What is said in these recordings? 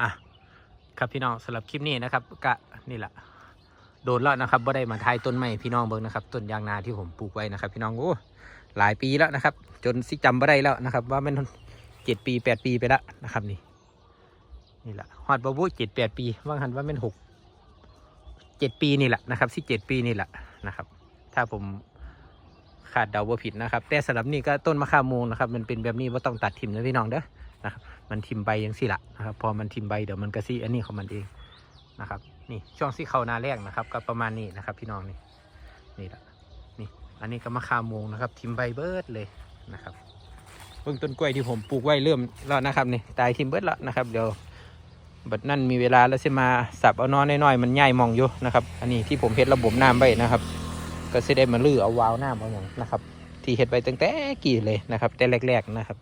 อะครับพี่น้องสำหรับคลิปนี้นะครับก็นี่แหละโดนแล้วนะครับบ่ได้มาทายต้นไม้พี่น้องเบิ่งนะครับต้นยางนาที่ผมปลูกไว้นะครับ พี่น้องโอ้หลายปีแล้วนะครับ จนสิจำบ่ได้แล้วนะครับ ว่ามันเจ็ดปีแปดปีไปแล้วนะครับนี่นี่แหละฮอดบบุเจ็ดแปดปี ว่างหันว่ามันหกเจ็ดปีนี่แหละนะครับสิเจ็ดปีนี่แหละนะครับ ถ้าผมขาดเดาว่าผิดนะครับ แต่สำหรับนี่ก็ต้นมะขามมงนะครับ มันเป็นแบบนี้ว่าต้องตัดทิมนะพี่น้องเด้อ นะครับมันทิมใบยังสิละนะครับพอมันทิมใบเดี๋ยวมันก็สิอันนี้ของมันเองนะครับนี่ช่วงที่เขานาแรกนะครับ ก็ประมาณนี้นะครับ พี่น้องนี่นี่ละนี่อันนี้ก็มะขามมงนะครับ ทิมใบเบิดเลยนะครับเบื้องต้นกล้วยที่ผมปลูกไว้เริ่มแล้วนะครับนี่ตายทิมเบิดแล้วนะครับเดี๋ยวบัดนั่นมีเวลาแล้วสิมาสับเอานอนน้อยๆมันใหญ่มองอยู่นะครับ อันนี้ที่ผมเฮ็ดระบบน้ำไว้นะครับ ก็สิได้มาลื้อเอาวาล์วน้ำเอาอย่างนะครับ ที่เฮ็ดไว้ตั้งแต่กี่เลยนะครับ แต่แรก ๆนะครับ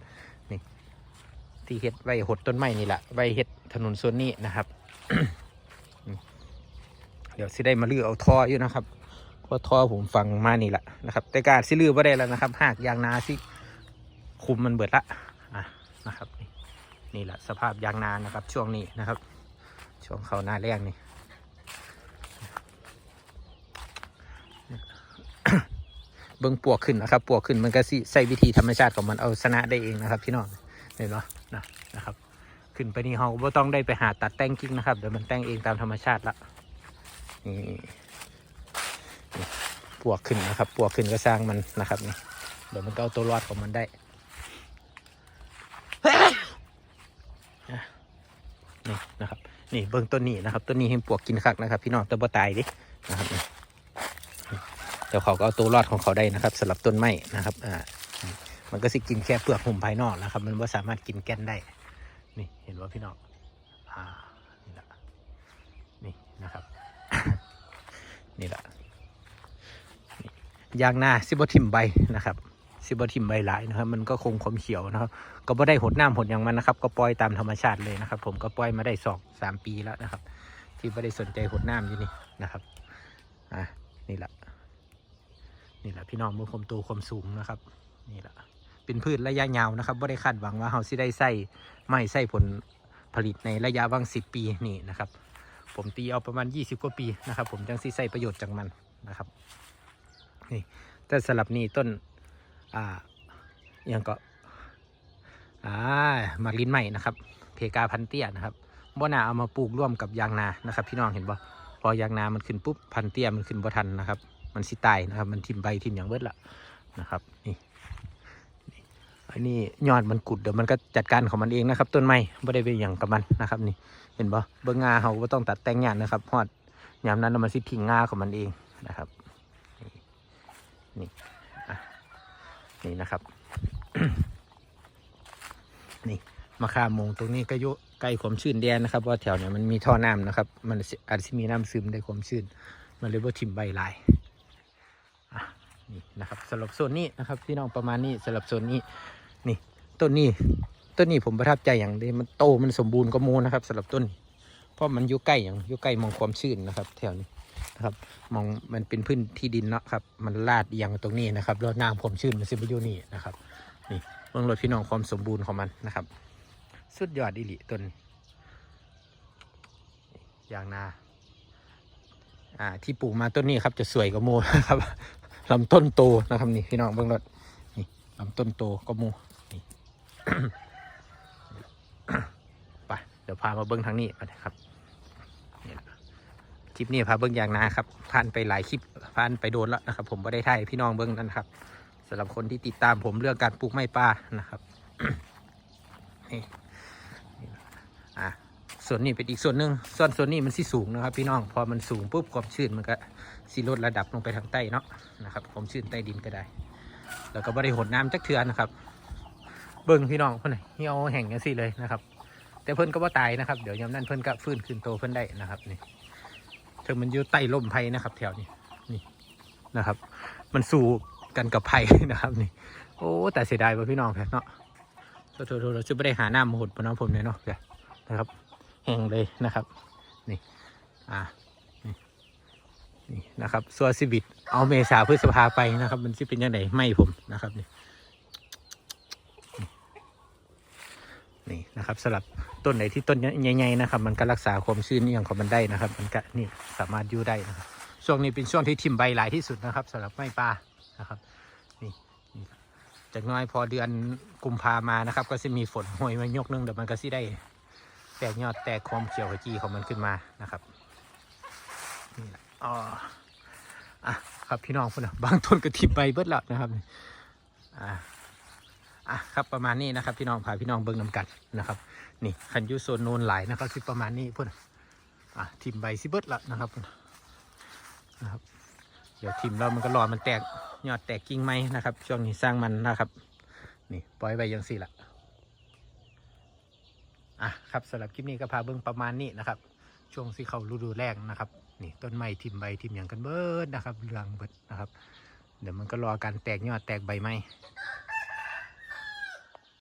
ที่เฮ็ดไว้หดต้นไม้นี่แหละไว้เฮ็ดถนนส่วนนี้นะครับ เดี๋ยวสิได้มาลื้อเอาท่ออยู่นะครับเพราะท่อผมฟังมานี่แหละนะครับ แต่การสิลื้อไ่ได้แล้วนะครับ หากยางนาสิคุมมันเบิดละอะนะครับนี่นี่แหละสภาพยางนานะครับ ช่วงนี้นะครับ ช่วงเขาหน้าแรกนี่เบิ่งปวกขึ้นนะครับ ปวกขึ้นมันก็สิใส่วิธีธรรมชาติของมันเอาชนะได้เองนะครับพี่น้องเห็นเนาะ นะนะครับ ขึ้นไปนี่เราไม่ต้องได้ไปหาตัดแต่งกิ่งนะครับเดี๋ยวมันแต่งเองตามธรรมชาติละนี่นี่ปวกขึ้นนะครับปวกขึ้นก็สร้างมันนะครับนี่เดี๋ยวมันก็เอาตัวรอดของมันได้นี่นะครับนี่เบื้องต้นนี้นะครับต้นนี้ให้ปวกกินคักนะครับ พี่น้องแต่บ่ตายดินะครับเดี๋ยวเขาก็เอาตัวรอดของเขาได้นะครับสำหรับต้นไม้นะครับอ่า มันก็สิกินแค่เปลือกหุ่มภายนอกนะครับ มันไม่สามารถกินแก่นได้ นี่เห็นว่าพี่น้องอ่านี่แหละนี่นะครับ นี่แหละยางนาซิบทิมใบนะครับซิบทิมใบหลายนะครับ มันก็คงความเขียวนะครับ ก็ไม่ได้หดน้ำหดอย่างมันนะครับ ก็ปล่อยตามธรรมชาติเลยนะครับ ผมก็ปล่อยมาได้สองสามปีแล้วนะครับ ที่ไม่ได้สนใจหดน้ำอยู่นี่นะครับอ่านี่แหละนี่แหละพี่น้องมือคมตความสูงนะครับ นี่แหละ เป็นพืชระยะยาวนะครับไม่ได้คาดหวังว่าเราสิได้ใส่ไม่ใส่ผลผลิตในระยะบางสิบปีนี่นะครับ ผมตีเอาประมาณ 20 กว่าปีนะครับ ผมจังสิใส่ประโยชน์จากมันนะครับนี่แต่สลับนี่ต้นอ่าอหยังก็อ่ามาลินใหม่นะครับ เพกาพันเตี้ยนะครับบ่นาเอามาปลูกร่วมกับยางนานะครับ พี่น้องเห็นบ่พอยางนามันขึ้นปุ๊บพันเตี้ยมันขึ้นบ่ทันนะครับ มันสิตายนะครับ มันทิ่มใบทิ่มอย่างเบิดละนะครับนี่ อันนี้ยอดมันกุดเดี๋ยวมันก็จัดการของมันเองนะครับ ต้นไม้ไม่ได้ไปอย่างกับมันนะครับ นี่เห็นปะเบื้องงาเขาก็ต้องตัดแต่งงานนะครับฮอดยามนั้นมันสิทิ้งงาของมันเองนะครับนี่นี่อะนี่นะครับ นี่มะขามมงตรงนี้ก็ยุใกล้ความชื้นแดนนะครับเพราะแถวเนี้มันมีท่อน้ำนะครับ มันอาจจะมีน้ำซึมได้ความชื้น มันเลยว่าทิมใบลายนี่นะครับสำหรับโซนนี้นะครับพี่น้องประมาณนี้สำหรับโซนนี้ นี่ต้นนี้ต้นนี้ผมประทับใจอย่างเดียวมันโตมันสมบูรณ์ก็มูนะครับสำหรับต้น เพราะมันอยู่ใกล้อย่างอยู่ใกล้มองความชื้นนะครับ แถวนี้นะครับ มองมันเป็นพื้นที่ดินเนาะครับ มันลาดเอียงตรงนี้นะครับแล้วน้ำความชื้นมันซึมไปอยู่นี่นะครับ นี่เบิ่งรถพี่น้องความสมบูรณ์ของมันนะครับ สุดยอดดิลิต้นยางนาอ่าที่ปลูกมาต้นนี้ครับจะสวยกว่าโมนะครับลำต้นโตนะครับนี่พี่น้องเบิ่งรถนี่ ลำต้นโตก็มนี่ไปเดี๋ยวพามาเบิ้งทางนี้ไปนะครับคลิปนี้พาเบิ้งอย่างนาครับผ่านไปหลายคลิปผ่านไปโดนแล้วนะครับ ผมไม่ได้ถ่ายให้พี่น้องเบิ้งนั่นครับสำหรับคนที่ติดตามผมเรื่องการปลูกไม้ป่านะครับนี่นี่อะส่วนนี้เป็นอีกส่วนหนึ่งส่วนส่วนนี้มันสิสูงนะครับ พี่น้องพอมันสูงปุ๊บความชื้นมันก็สิลดระดับลงไปทางใต้เนาะนะครับความชื้นใต้ดินก็ได้ แล้วก็บริหดน้ำจักเทือนนะครับ เบิ้งพี่น้องเพื่อนน่เหี่ยวแห้งกันสิเลยนะครับ แต่เพิ่อนก็ว่าตายนะครับ เดี๋ยวยามนั้นเพิ่อนก็ฟื้นคืนโตเพิ่อนได้นะครับนี่เธอมันอยู่ใต้ร่มไผ่นะครับ แถวนี้นี่นะครับ มันสู้กันกับไผ่นะครับนี่ โอ้แต่เสียดายว่ะพี่น้องแพเนาะโทษโทษเราจะไม่ได้หาหน้ำมาหดปน้องผมเลยเนาะนะครับแห้งเลยนะครับ นี่ อ่า นี่นะครับส่วนซีวิตเอาเมษาพฤษภาไปนะครับ มันจะเป็นยังไงไม่ผมนะครับนี่นี่นะครับสำหรับต้นไหนที่ต้นใหญ่ๆนะครับ มันก็รักษาความชื้นอหย่างของมันได้นะครับ มันก็นี่สามารถอยู่ได้นะครับช่วงนี้เป็นช่วงที่ทิมใบหลายที่สุดนะครับสำหรับไม้ป่านะครับนี่นี่จากน้อยพอเดือนกุมภามานะครับ ก็จะมีฝนหวยมายกนึงเดี๋ยวมันก็สิได้ แตกยอดแตกความเขียวขจีของมันขึ้นมานะครับนี่แหละ อ๋ออะครับพี่น้องพุ่นนะบางต้นก็ทิมใบเบิดแล้วนะครับอะอะครับประมาณนี้นะครับ พี่น้องพาพี่น้องเบิ้งนำกันนะครับ นี่คันยูโซนโนนไหลนะครับสิประมาณนี้พุ่นน่ะอะทิมใบสิเบิดแล้วนะครับพุ่นนะครับเดี๋ยวทิมแล้วมันก็รอมันแตกยอดแตกกิ่งไม้นะครับ ช่วงนี้สร้างมันนะครับ นี่ปล่อยไว้ยังสี่ละอะครับสำหรับคลิปนี้ก็พาเบิ้งประมาณนี้นะครับ ช่วงที่เขาฤดูแรกนะครับ นี่ต้นไม้ทิมใบทิมอย่างกันเบิดนะครับเรืองเบิดนะครับ เดี๋ยวมันก็รอการแตกยอดแตกใบไม้